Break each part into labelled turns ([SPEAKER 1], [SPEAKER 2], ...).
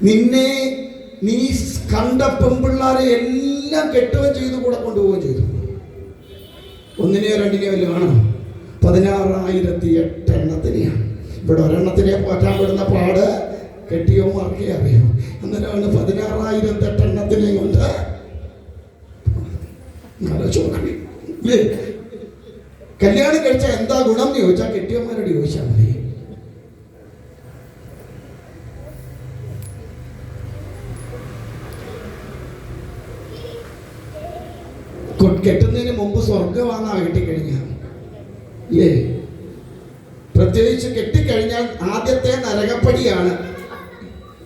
[SPEAKER 1] നിന്നെ നീ കണ്ട പെൺപിള്ളാരെ എല്ലാം കെട്ടുകയും ചെയ്തു കൂടെ കൊണ്ടുപോവുകയും ചെയ്തു. ഒന്നിനെയോ രണ്ടിനെയോ വല്ലതും പതിനാറായിരത്തി പതിനാറായിരത്തി എട്ടെണ്ണത്തിനെയാണ് ഇവിടെ ഒരെണ്ണത്തിനെ പോറ്റാൻ വിടുന്ന പാട് കെട്ടിയോ മാർക്കേ അറിയോ? അന്നേരമാണ് പതിനാറായിരത്തി എട്ടെണ്ണത്തിനെ കൊണ്ട് ആലോചിച്ച് കല്യാണം കഴിച്ചാൽ എന്താ ഗുണം എന്ന് ചോദിച്ചാൽ കെട്ടിയന്മാരോട് ചോദിച്ചാൽ മതി. കെട്ടുന്നതിന് മുമ്പ് സ്വർഗമാണെന്നാ കെട്ടിക്കഴിഞ്ഞ ഇല്ലേ പ്രത്യേകിച്ച് കെട്ടിക്കഴിഞ്ഞാൽ ആദ്യത്തെ നരകപ്പടിയാണ്.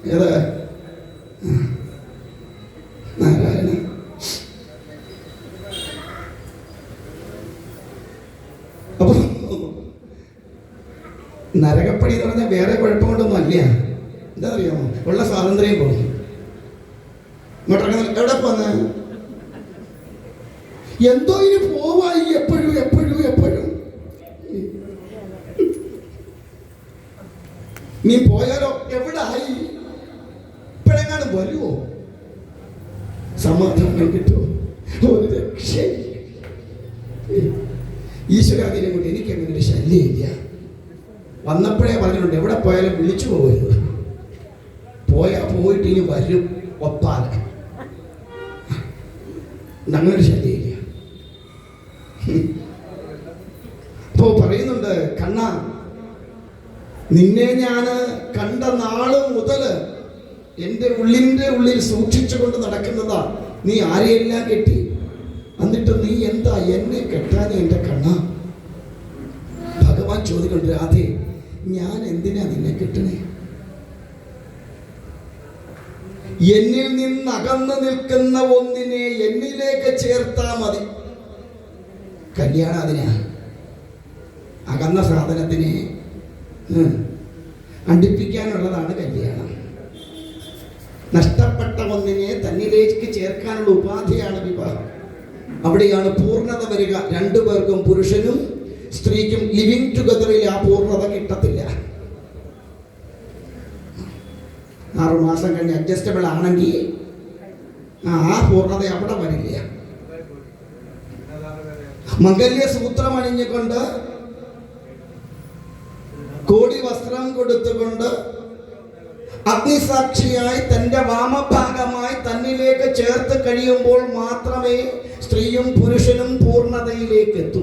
[SPEAKER 1] ഏത്? ആ. നാരായണ അപ്പൊ നരകപ്പടി എന്ന് പറഞ്ഞാൽ വേറെ കുഴപ്പം കൊണ്ടൊന്നും അല്ല. എന്താ അറിയാമോ? ഉള്ള സ്വാതന്ത്ര്യം പോകും എവിടെ പോന്ന്? എന്തോ ഇനി പോവായി എപ്പോഴും എപ്പോഴും എപ്പോഴും. നീ പോയാലോ? എവിടെ ആയി ഇപ്പോഴെങ്ങാനും വരുമോ സമാധാനം കിട്ടുമോ ഒരു രക്ഷയില്ല. ഈശ്വരാധീനം കൊണ്ട് എനിക്ക് അങ്ങനെ ശല്യമില്ല. വന്നപ്പോഴേ പറഞ്ഞിട്ടുണ്ട് എവിടെ പോയാലും വിളിച്ചു പോകരുത്. പോയാ പോയിട്ട് ഇനി വരും ഒപ്പാലെ അങ്ങനെ ശല്യമില്ല. അപ്പോ പറയുന്നുണ്ട് കണ്ണ നിന്നെ ഞാൻ കണ്ട നാൾ മുതൽ എന്റെ ഉള്ളിന്റെ ഉള്ളിൽ സൂക്ഷിച്ചുകൊണ്ട് നടക്കുന്നതാ. നീ ആരെയെല്ലാം കെട്ടി? എന്നിട്ട് നീ എന്താ എന്നെ കെട്ടാൻ എന്റെ കണ്ണ? ഭഗവാൻ ചോദിക്കുന്നുണ്ട് രാധേ ഞാൻ എന്തിനാ നിന്നെ കെട്ടണേ? എന്നിൽ നിന്ന് അകന്നു നിൽക്കുന്ന ഒന്നിനെ എന്നിലേക്ക് ചേർത്താ മതി. കല്യാണം അതിനാ. അകന്ന സാധനത്തിനെ അടുപ്പിക്കാനുള്ളതാണ് കല്യാണം. നഷ്ടപ്പെട്ട ഒന്നിനെ തന്നിലേക്ക് ചേർക്കാനുള്ള ഉപാധിയാണ് വിവാഹം. അവിടെയാണ് പൂർണത വരിക. രണ്ടു പേർക്കും പുരുഷനും സ്ത്രീക്കും ലിവിങ് ടുഗദറിൽ ആ പൂർണത കിട്ടത്തില്ല. ആറുമാസം കഴിഞ്ഞ് അഡ്ജസ്റ്റബിൾ ആണെങ്കിൽ ആ പൂർണത അവിടെ വരില്ല. മംഗല്യ സൂത്രം അണിഞ്ഞുകൊണ്ട് കോടി വസ്ത്രം കൊടുത്തുകൊണ്ട് അഗ്നിസാക്ഷിയായി തന്റെ വാമഭാഗമായി തന്നിലേക്ക് ചേർത്ത് കഴിയുമ്പോൾ മാത്രമേ സ്ത്രീയും പുരുഷനും പൂർണതയിലേക്ക് എത്തൂ.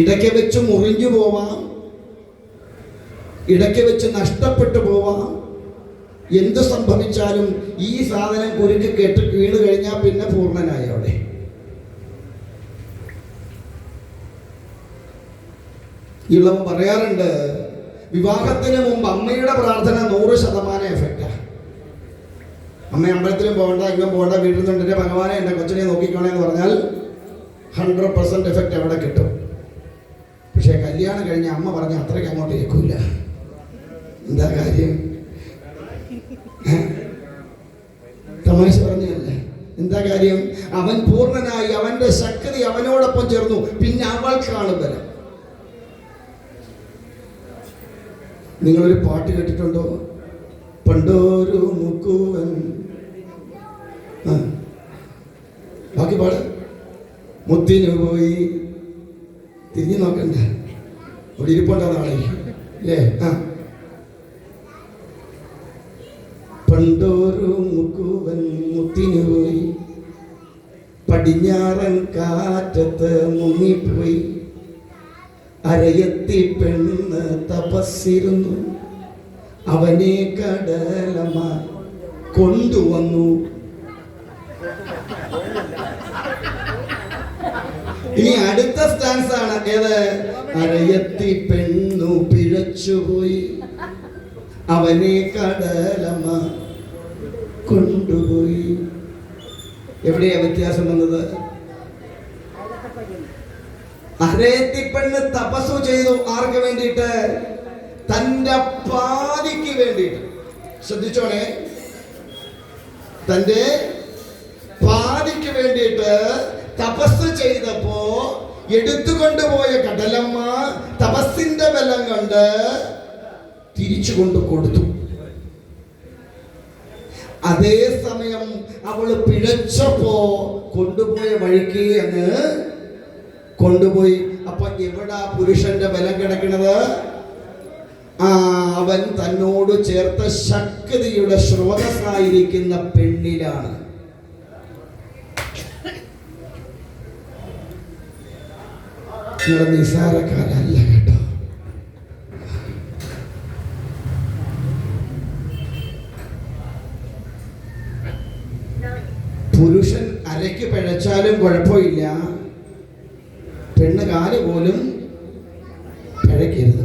[SPEAKER 1] ഇടയ്ക്ക് വെച്ച് മുറിഞ്ഞു പോവാം. ഇടയ്ക്ക് വെച്ച് നഷ്ടപ്പെട്ടു പോവാം. എന്ത് സംഭവിച്ചാലും ഈ സാധനം കുരുക്ക് കെട്ട് വീണ് കഴിഞ്ഞാൽ പിന്നെ പൂർണനായി അവിടെ. ഇളം പറയാറുണ്ട് വിവാഹത്തിന് മുമ്പ് അമ്മയുടെ പ്രാർത്ഥന നൂറ് ശതമാനം എഫക്റ്റാ അമ്മ അമ്പലത്തിലും പോകണ്ട എങ്ങും പോകണ്ട വീട്ടിൽ നിന്നുണ്ടെ ഭഗവാനെ എന്റെ കൊച്ചിനെ നോക്കിക്കോണേ എന്ന് പറഞ്ഞാൽ ഹൺഡ്രഡ് പെർസെന്റ് എഫക്റ്റ് അവിടെ കിട്ടും. പക്ഷേ കല്യാണം കഴിഞ്ഞ അമ്മ പറഞ്ഞ അത്രയ്ക്ക് അങ്ങോട്ട് കേൾക്കൂല എന്താ കാര്യം? കാര്യം അവൻ പൂർണനായി അവന്റെ ശക്തി അവനോടൊപ്പം ചേർന്നു. പിന്നെ അവൾക്കാണ് ബലം നിങ്ങളൊരു പാട്ട് കേട്ടിട്ടുണ്ടോ? പണ്ടോരു മുക്കുവൻ. ബാക്കി പാട്. മുത്തിന് പോയി. തിരിഞ്ഞു നോക്കണ്ട. അവിടെ ഇരിപ്പുണ്ടാളെ അല്ലേ ആ. പണ്ടോരു മുക്കുവൻ മുത്തിന് പടിഞ്ഞാറൻ കാറ്റത്ത് മുങ്ങിപ്പോയി. അരയത്തി പെണ്ണ് തപസ്സിരുന്നു. അവനെ കടലമ കൊണ്ടുവന്നു. ഇനി അടുത്ത സ്റ്റാൻസ് ആണ്. ഏത്? അരയത്തി പെണ്ണു പിഴച്ചുപോയി. അവനെ കടലമ കൊണ്ടുപോയി എവിടെയാ വ്യത്യാസം വന്നത്? പെണ്ണ് തപസ്സു ചെയ്തു ആർക്ക് വേണ്ടിയിട്ട്? തന്റെ പാതിക്ക് വേണ്ടിയിട്ട്. ശ്രദ്ധിച്ചോണേ. തന്റെ പാതിക്ക് വേണ്ടിയിട്ട് തപസ് ചെയ്തപ്പോ എടുത്തുകൊണ്ടുപോയ കടലമ്മ തപസ്സിന്റെ ബലം കൊണ്ട് തിരിച്ചു കൊണ്ട് കൊടുത്തു. അതേസമയം അവൾ പിഴച്ചപ്പോ കൊണ്ടുപോയ വഴിക്ക് അങ്ങ് കൊണ്ടുപോയി. അപ്പൊ എവിടാ പുരുഷന്റെ ബലം കിടക്കുന്നത് ആ അവൻ തന്നോട് ചേർത്ത ശക്തിയുടെ സ്രോതസ്സായിരിക്കുന്ന പെണ്ണിലാണ്. നിസാരക്കാരല്ല കേട്ടോ പുരുഷൻ അരയ്ക്ക് പിഴച്ചാലും കുഴപ്പമില്ല. പെണ്ണ് കാൽ പോലും പിഴയ്ക്കരുത്.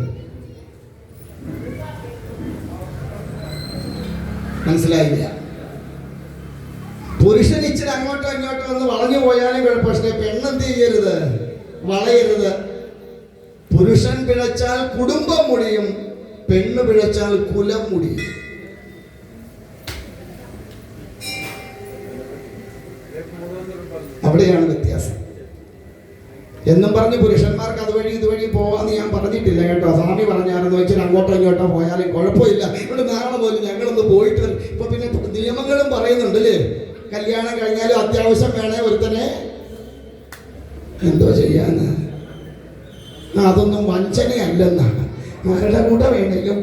[SPEAKER 1] മനസ്സിലായില്ല? പുരുഷൻ ഇച്ചിരി അങ്ങോട്ടോ ഇങ്ങോട്ടോ ഒന്ന് വളഞ്ഞു പോയാലും കുഴപ്പം പക്ഷേ പെണ്ണെന്ത് ചെയ്യരുത്? വളയരുത്. പുരുഷൻ പിഴച്ചാൽ കുടുംബം മുടിയും പെണ്ണ് പിഴച്ചാൽ കുലം മുടിയും. അവിടെയാണ് വ്യത്യാസം. എന്നും പറഞ്ഞ് പുരുഷന്മാർക്ക് അതുവഴി ഇതുവഴി പോവാന്ന് ഞാൻ പറഞ്ഞിട്ടില്ല കേട്ടോ. സ്വാമി പറഞ്ഞാണെന്ന് വെച്ചാൽ അങ്ങോട്ടോ ഇങ്ങോട്ടോ പോയാലും കുഴപ്പമില്ല. ഇവിടെ നാളെ പോലും ഞങ്ങളൊന്ന് പോയിട്ട്. ഇപ്പൊ പിന്നെ നിയമങ്ങളും പറയുന്നുണ്ട് അല്ലേ? കല്യാണം കഴിഞ്ഞാലും അത്യാവശ്യം വേണേ ഒരുത്തനെ. എന്തോ ചെയ്യാന്ന് അതൊന്നും വഞ്ചനയല്ലെന്നാണ്. ആരുടെ കൂടെ വേണേലും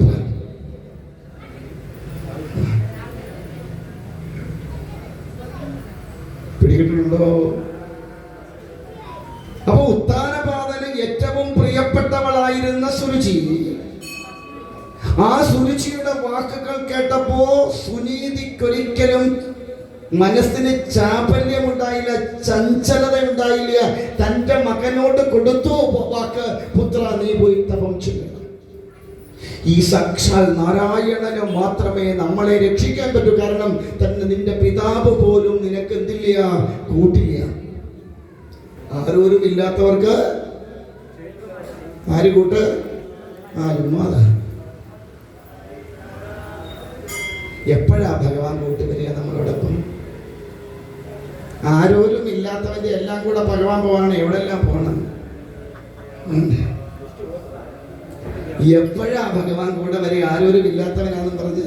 [SPEAKER 1] പോ. പിടികിട്ടുന്നുണ്ടോ അപ്പൊ ഉത്താനപാതന് ഏറ്റവും പ്രിയപ്പെട്ടവളായിരുന്ന സുരുചി. ആ സുരുചിയുടെ വാക്കുകൾ കേട്ടപ്പോ സുനീതിക്കൊരിക്കലും മനസ്സിന് ചാപല്യം ഉണ്ടായില്ല ചഞ്ചലത ഉണ്ടായില്ല തന്റെ മകനോട് കൊടുത്തു വാക്ക് പുത്ര നീ പോയി തപം ചെയ്യണം ഈ സാക്ഷാൽ നാരായണന് മാത്രമേ നമ്മളെ രക്ഷിക്കാൻ പറ്റൂ. കാരണം തന്നെ നിന്റെ പിതാവ് എന്തില്ല കൂട്ടില്ല ആരോരും ഇല്ലാത്തവർക്ക് ആര് കൂട്ട്? ആ ഉമ്മാത. എപ്പോഴാ ഭഗവാൻ കൂട്ടി വരിക നമ്മളോടൊപ്പം? ആരോരും ഇല്ലാത്തവന്റെ എല്ലാം കൂടെ ഭഗവാൻ പോവാണ് എവിടെല്ലാം പോകണം? എപ്പോഴാ ഭഗവാൻ കൂടെ വരിക? ആരോരും ഇല്ലാത്തവനാണെന്ന് പറഞ്ഞ്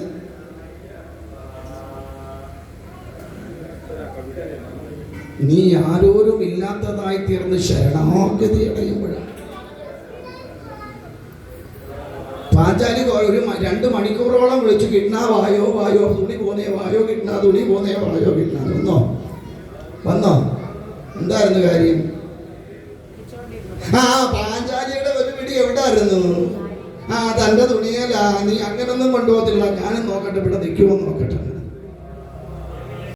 [SPEAKER 1] നീ ആരോരും ഇല്ലാത്തതായി തീർന്ന് ശരണാഗതി അടയുമ്പോഴാണ്. പാഞ്ചാലി ഒരു രണ്ട് മണിക്കൂറോളം വിളിച്ചു കിട്ടണ വായോ വായോ തുണി പോന്നേ വായോ കിട്ടണ തുണി പോന്നേ വായോ കിട്ടണ വന്നോ? വന്നോ? എന്തായിരുന്നു കാര്യം? ആ പാഞ്ചാലിയുടെ ഒരു പിടി എവിടായിരുന്നു? ആ തന്റെ തുണിയല്ല നീ അങ്ങനൊന്നും കൊണ്ടുപോകത്തില്ല. ഞാനും നോക്കട്ടെ ഇവിടെ നിൽക്കുമോ നോക്കട്ടെ.